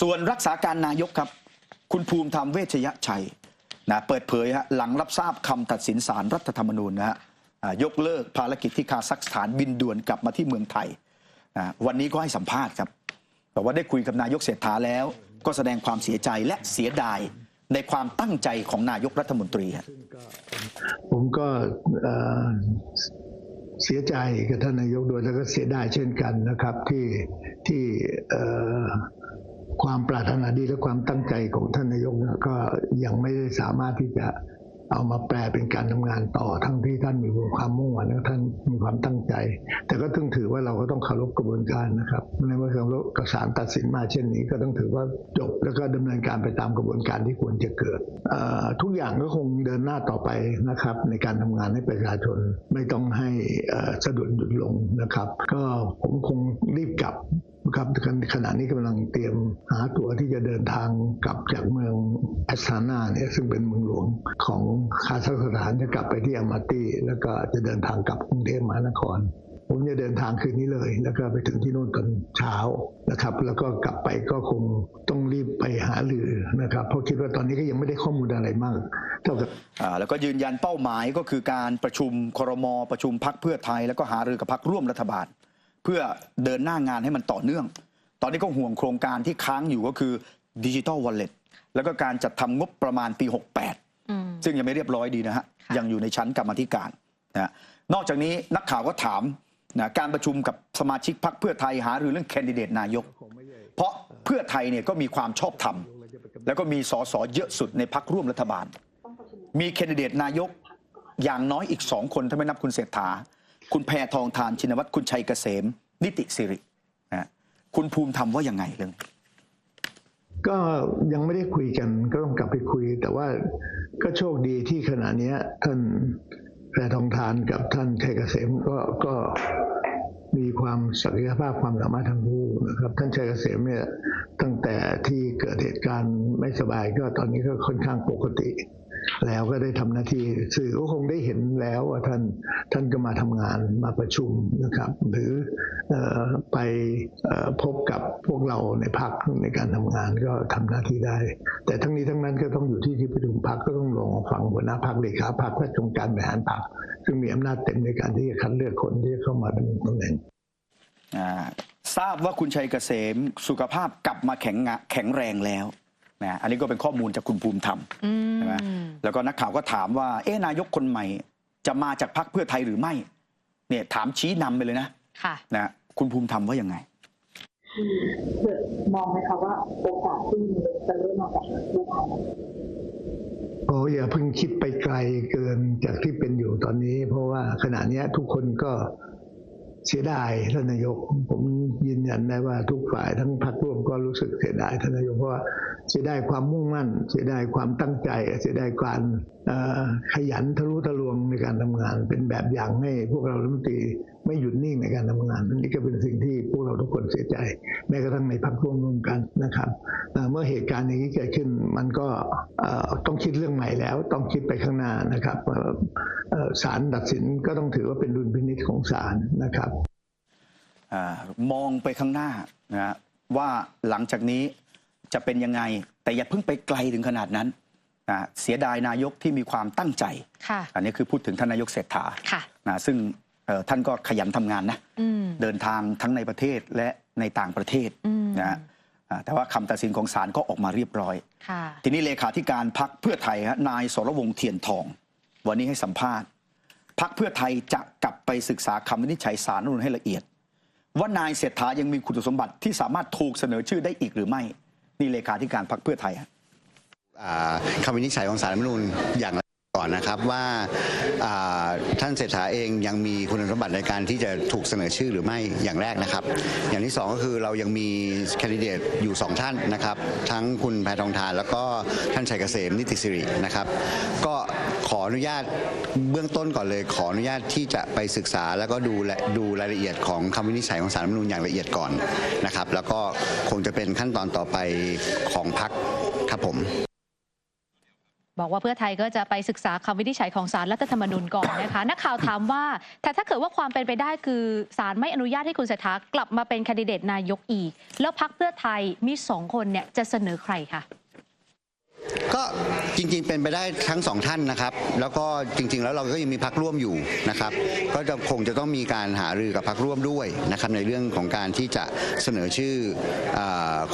ส่วนรักษาการนายกครับ คุณภูมิธรรมเวชยชัยนะเปิดเผยฮะหลังรับทราบคำตัดสินศาลรัฐธรรมนูญนะฮะยกเลิกภารกิจที่คาซัคสถานบินด่วนกลับมาที่เมืองไทยนะวันนี้ก็ให้สัมภาษณ์ครับบอกว่าได้คุยกับนายกเศรษฐาแล้ว ก็แสดงความเสียใจและเสียดายในความตั้งใจของนายกรัฐมนตรีฮะผมก็เสียใจกับท่านนายกด้วยแล้วก็เสียดายเช่นกันนะครับที่ที่เความปรารถนาดีและความตั้งใจของท่านนายกเนี่ยก็ยังไม่ได้สามารถที่จะเอามาแปลเป็นการทำงานต่อทั้งที่ท่านมีความมุ่งหวังและท่านมีความตั้งใจ แต่ก็ต้องถือว่าเราก็ต้องเคารพกระบวนการนะครับในเมื่อเคารพกศาลตัดสินมาเช่นนี้ ก็ต้องถือว่าจบแล้วก็ดำเนินการไปตามกระบวนการที่ควรจะเกิด ทุกอย่างก็คงเดินหน้าต่อไปนะครับ ในการทำงานให้ประชาชนไม่ต้องให้สะดุดหยุดลงนะครับ ก็ผมคงรีบกลับ ครับขณะนี้กำลังเตรียมหาตั๋วที่จะเดินทางกลับจากเมืองแอสตานาเนี่ยซึ่งเป็นเมืองหลวงของคาซัคสถานจะกลับไปที่อามาตีแล้วก็จะเดินทางกลับกรุงเทพมหานครผมจะเดินทางคืนนี้เลย แล้วก็ไปถึงที่นู่นตอนเช้านะครับ แล้วก็กลับไปก็คงต้องรีบไปหาลือนะครับ เพราะคิดว่าตอนนี้ก็ยังไม่ได้ข้อมูลอะไรมาก เท่ากับอ่าแล้วก็ยืนยันเป้าหมายก็คือการประชุมครมประชุมพักเพื่อไทย แล้วก็หารือกับพักร่วมรัฐบาล เพื่อเดินหน้างานให้มันต่อเนื่อง ตอนนี้ก็ห่วงโครงการที่ค้างอยู่ก็คือดิจิ t a ลวอลเล็ตแล้วก็การจัดทำงบประมาณปี 68อืมซึ่งยังไม่เรียบร้อยดีนะฮะค่ะยังอยู่ในชั้นกรรมาธิการนะฮะนอกจากนี้นักข่าวก็ถามนะการประชุมกับสมาชิกพักเพื่อไทยหารือเรื่องแคนดิเดตนายก เพราะเพื่อไทยเนี่ยก็มีความชอบธรรม แล้วก็มีสสเยอะสุดในพักร่วมรัฐบาล มีแคนดิเดตนายกอย่างน้อยอีกสองคนถ้าไม่นับคุณเศรษฐา คุณแพทองทานชินวัตรคุณชัยเกษม นิติสิรินะฮะคุณภูมิธรรมว่ายังไงเรื่องก็ยังไม่ได้คุยกันก็ต้องกลับไปคุย แต่ว่าก็โชคดีที่ขณะนี้ท่านแพรทองทานกับท่านชัยเกษมก็ก็มีความศักยภาพความสามารถทั้งคู่นะครับ ท่านชัยเกษมเนี่ยตั้งแต่ที่เกิดเหตุการณ์ไม่สบายก็ตอนนี้ก็ค่อนข้างปกติ แล้วก็ได้ทำหน้าที่สื่อก็คงได้เห็นแล้วว่าท่านท่านก็มาทำงานมาประชุมนะครับ หรืออไปอพบกับพวกเราในพักในการทำงานก็ทำหน้าที่ได้ แต่ทั้งนี้ทั้งนั้นก็ต้องอยู่ที่ที่ประชุมพักก็ต้องลงฟังหัวหน้าพักเลขาพักและกรรมการบริหารพักซึ่งมีอำนาจเต็มในการที่จะคัดเลือกคนที่จะเข้ามาดำรงตำแหน่งทราบว่าคุณชัยเกษมสุขภาพกลับมาแข็งแข็งแรงแล้ว นะอันนี้ก็เป็นข้อมูลจากคุณภูมิธรรมอืมใช่ไหมแล้วก็นักข่าวก็ถามว่า เอ๊ะนายกคนใหม่ จะมาจากพรรคเพื่อไทยหรือไม่ เนี่ยถามชี้นำไปเลยนะค่ะนะคุณภูมิธรรมว่ายังไงเกิดมองไหมคะว่าโอกาสที่มีจะเริ่มมาจากเพื่อไทยโอ้อย่าเพิ่งคิดไปไกลเกินจากที่เป็นอยู่ตอนนี้ เพราะว่าขณะเนี้ยทุกคนก็ เสียดายท่านนายก ผมยืนยันได้ว่าทุกฝ่ายทั้งพรรคร่วมก็รู้สึกเสียดายท่านนายกเพราะว่าเสียดายความมุ่งมั่น เสียดายความตั้งใจ เสียดายการขยันทะลุทะลวงในการทำงาน เป็นแบบอย่างให้พวกเรารัฐมนตรีไม่หยุดนิ่งในการทำงานนนี้ก็เป็นสิ่งที่พวกเราทุกคนเสียใจ แม้กระทั่งในพรรคร่วมร่วมกันนะครับเมื่อเหตุการณ์อย่างนี้เกิดขึ้นมันก็ต้องคิดเรื่องใหม่แล้ว ต้องคิดไปข้างหน้านะครับศาลตัดสินก็ต้องถือว่าเป็นดุลพินิจของศาลนะครับอมองไปข้างหน้านะฮะว่าหลังจากนี้จะเป็นยังไง แต่อย่าเพิ่งไปไกลถึงขนาดนั้น นะเสียดายนายกที่มีความตั้งใจค่ะอันนี้คือพูดถึงท่านนายกเศรษฐาค่ะนะซึ่งเอ่อท่านก็ขยันทำงานนะอืมเดินทางทั้งในประเทศและในต่างประเทศอืมนะฮะอ่าแต่ว่าคำตัดสินของศาลก็ออกมาเรียบร้อยค่ะทีนี้เลขาธิการพักเพื่อไทยฮะนายสรวงศ์เทียนทอง วันนี้ให้สัมภาษณ์พักเพื่อไทยจะกลับไปศึกษาคำวินิจฉัยสารรัฐธรรมนูญให้ละเอียด ว่านายเศรษฐายังมีคุณสมบัติที่สามารถถูกเสนอชื่อได้อีกหรือไม่ นี่เลขาธิการพักเพื่อไทยฮะอ่า คำวินิจฉัยของสารรัฐมนูญอย่างก่อนนะครับว่าท่านเศรษฐาเองยังมีคุณสมบัติในการที่จะถูกเสนอชื่อหรือไม่อย่างแรกนะครับ อย่างที่สองก็คือเรายังมีแคนดิเดตอยู่สองท่านนะครับ ทั้งคุณแพทองทาน แล้วก็ท่านชัยเกษมนิติสิรินะครับ ก็ขออนุญาตเบื้องต้นก่อนเลย ขออนุญาตที่จะไปศึกษาแล้วก็ดูและดูรายละเอียดของคำวินิจฉัยของสารรัฐมนูญอย่างละเอียดก่อนนะครับ แล้วก็คงจะเป็นขั้นตอนต่อไปของพรรคครับผม บอกว่าเพื่อไทยก็จะไปศึกษาคำวินิจฉัยของสารรัฐธรรมนูญก่อนนะคะ นักข่าวถามว่า แต่ถ้าเกิดว่าความเป็นไปได้คือสารไม่อนุญาตให้คุณเศรษฐากลับมาเป็นคนดิเดตนายกอีก แล้วพักเพื่อไทยมีสองคนเนี่ยจะเสนอใครคะก็ จริง ๆ เป็นไปได้ทั้งสองท่านนะครับ แล้วก็จริง ๆ แล้วเราก็ยังมีพักร่วมอยู่นะครับ ก็จะคงจะต้องมีการหารือกับพักร่วมด้วยนะครับในเรื่องของการที่จะเสนอชื่ออ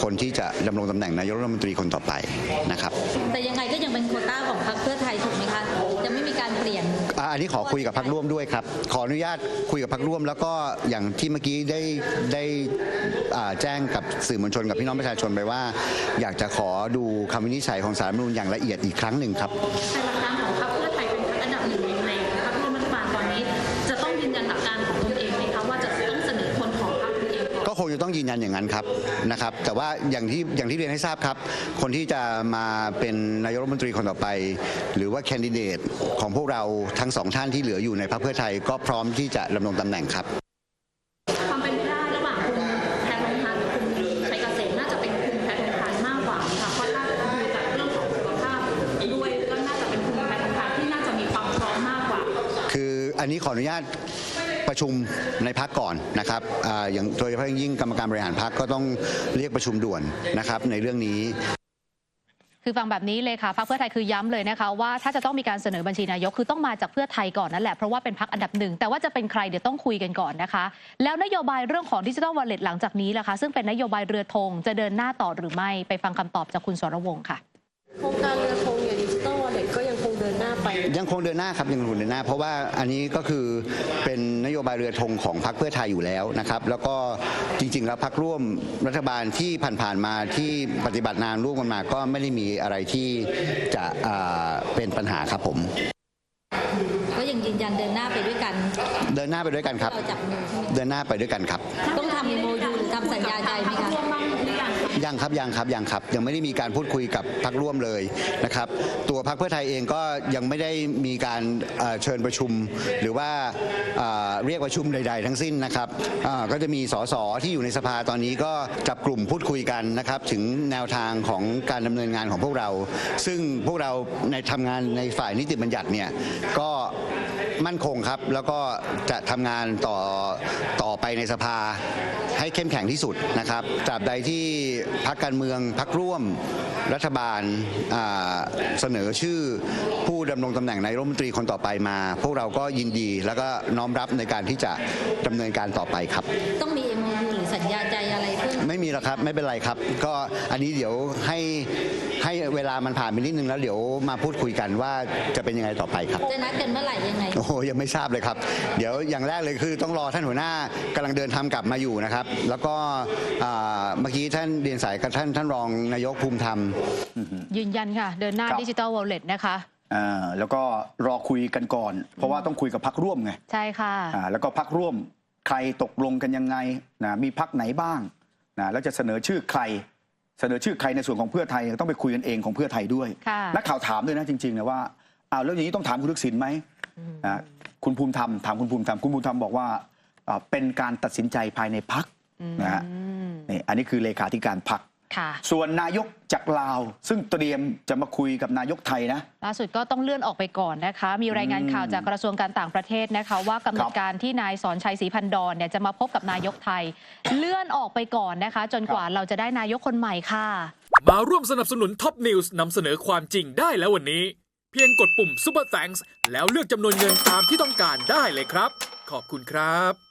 คนที่จะดำรงตำแหน่งนายกรัฐมนตรีคนต่อไปนะครับ แต่ยังไงก็ยังเป็นโควต้าของพรรคเพื่อไทยถูกไหมคะ การเปลี่ยน อ่าอันนี้ขอคุยกับพักร่วมด้วยครับ ขออนุญาตคุยกับพักร่วม แล้วก็อย่างที่เมื่อกี้ได้ได้อ่าแจ้งกับสื่อมวลชนกับพี่น้องประชาชนไปว่า อยากจะขอดูคำวินิจฉัยของสารรัฐธรรมนูญอย่างละเอียดอีกครั้งหนึ่งครับ แต่ละครั้ง คงจะต้องยืนยันอย่างนั้นครับนะครับ แต่ว่าอย่างที่อย่างที่เรียนให้ทราบครับ คนที่จะมาเป็นนายกรัฐมนตรีคนต่อไป หรือว่าแคนดิเดตของพวกเราทั้งสองท่านที่เหลืออยู่ในพรรคเพื่อไทยก็พร้อมที่จะดำรงตำแหน่งครับความเป็นไปได้ระหว่างคุณแพทองทานกับคุณชัยเกษมน่าจะเป็นคุณแพทองทานมากกว่าค่ะเพราะถ้าดูจากเรื่องของสุขภาพด้วยก็น่าจะเป็นคุณแพทองทานที่น่าจะมีความพร้อมมากกว่า คืออันนี้ขออนุญาต ประชุมในพักก่อนนะครับอาอย่างโดยเฉพาะอย่างยิ่งกรรมการบริหารพักก็ต้องเรียกประชุมด่วนนะครับในเรื่องนี้คือฟังแบบนี้เลยค่ะพรรคเพื่อไทยคือย้ำเลยนะคะว่าถ้าจะต้องมีการเสนอบัญชีนายกคือต้องมาจากเพื่อไทยก่อนนั่นแหละเพราะว่าเป็นพรรคอันดับหนึ่งแต่ว่าจะเป็นใครเดี๋ยวต้องคุยกันก่อนนะคะ แล้วนโยบายเรื่องของดิจิทัลวอลเล็ตหลังจากนี้ล่ะคะ ซึ่งเป็นนโยบายเรือธงจะเดินหน้าต่อหรือไม่ไปฟังคำตอบจากคุณสรวงศ์ค่ะโครงการเรือธง ยังคงเดินหน้าครับยังคงเดินหน้า เพราะว่าอันนี้ก็คือเป็นนโยบายเรือธงของพรรคเพื่อไทยอยู่แล้วนะครับแล้วก็จริง ๆ แล้วพรรคร่วมรัฐบาลที่ผ่านๆมาที่ปฏิบัติงานร่วมกันมาก็ไม่ได้มีอะไรที่จะอ่าเป็นปัญหาครับผมก็ยังยืนยันเดินหน้าไปด้วยกัน เดินหน้าไปด้วยกันครับเราจับมือใช่ไหมเดินหน้าไปด้วยกันครับ ต้องทำ MOU หรือทำสัญญาใจไหมคะ ยังครับยังครับยังครับ ยังไม่ได้มีการพูดคุยกับพักร่วมเลยนะครับ ตัวพักเพื่อไทยเองก็ยังไม่ได้มีการเชิญประชุม หรือว่าเรียกประชุมใด ๆ ทั้งสิ้นนะครับก็จะมีสสที่อยู่ในสภาตอนนี้ก็จับกลุ่มพูดคุยกันนะครับถึงแนวทางของการดำเนินงานของพวกเรา ซึ่งพวกเราในทำงานในฝ่ายนิติบัญญัติเนี่ยก็ มั่นคงครับ แล้วก็จะทำงานต่อต่อไปในสภาให้เข้มแข็งที่สุดนะครับตราบใดที่พักการเมืองพักร่วมรัฐบาลอ่าเสนอชื่อผู้ดำรงตำแหน่งนายรัฐมนตรีคนต่อไปมา พวกเราก็ยินดี แล้วก็น้อมรับในการที่จะดำเนินการต่อไปครับ ต้องมี MOU หรือสัญญาใจอะไรเพิ่มไม่มีหรอกครับไม่เป็นไรครับ ก็อันนี้เดี๋ยวให้ ให้เวลามันผ่านไปนิดนึงแล้วเดี๋ยวมาพูดคุยกันว่าจะเป็นยังไงต่อไปครับ จะนัดกันเมื่อไหร่ยังไง โอ้โหยังไม่ทราบเลยครับ เดี๋ยวอย่างแรกเลยคือต้องรอท่านหัวหน้ากำลังเดินทางกลับมาอยู่นะครับ แล้วก็อ่าเมื่อกี้ท่านเรียนสายกับท่านท่านรองนายกภูมิธรรม ยืนยันค่ะ เดินหน้าครับ ดิจิทัลวอลเล็ตนะคะ อ่าแล้วก็รอคุยกันก่อน เพราะว่าต้องคุยกับพักร่วมไงใช่ค่ะ อ่าแล้วก็พักร่วมใครตกลงกันยังไงนะมีพักไหนบ้างนะแล้วจะเสนอชื่อใคร เสนอชื่อใครในส่วนของเพื่อไทยต้องไปคุยกันเองของเพื่อไทยด้วยค่ะนักข่าวถามด้วยนะจริงๆนะว่าอ้าวแล้วอย่างนี้ต้องถามคุณทักษิณไหมนะคุณภูมิธรรมถามคุณภูมิธรรมคุณภูมิธรรมบอกว่าอ่าเป็นการตัดสินใจภายในพักนะฮะอืมนี่อันนี้คือเลขาธิการพักค่ะ ส่วนนายกจากลาว ซึ่งเตรียมจะมาคุยกับนายกไทยนะล่าสุดก็ต้องเลื่อนออกไปก่อนนะคะ มีรายงานข่าวจากกระทรวงการต่างประเทศนะคะ ว่ากำหนดการที่นายสอนชัยศรีพันดอนเนี่ยจะมาพบกับนายกไทย เลื่อนออกไปก่อนนะคะ จนกว่าเราจะได้นายกคนใหม่ค่ะ มาร่วมสนับสนุนท็อปนิวส์นำเสนอความจริงได้แล้ววันนี้ เพียงกดปุ่ม Super Thanks แล้วเลือกจำนวนเงินตามที่ต้องการได้เลยครับ ขอบคุณครับ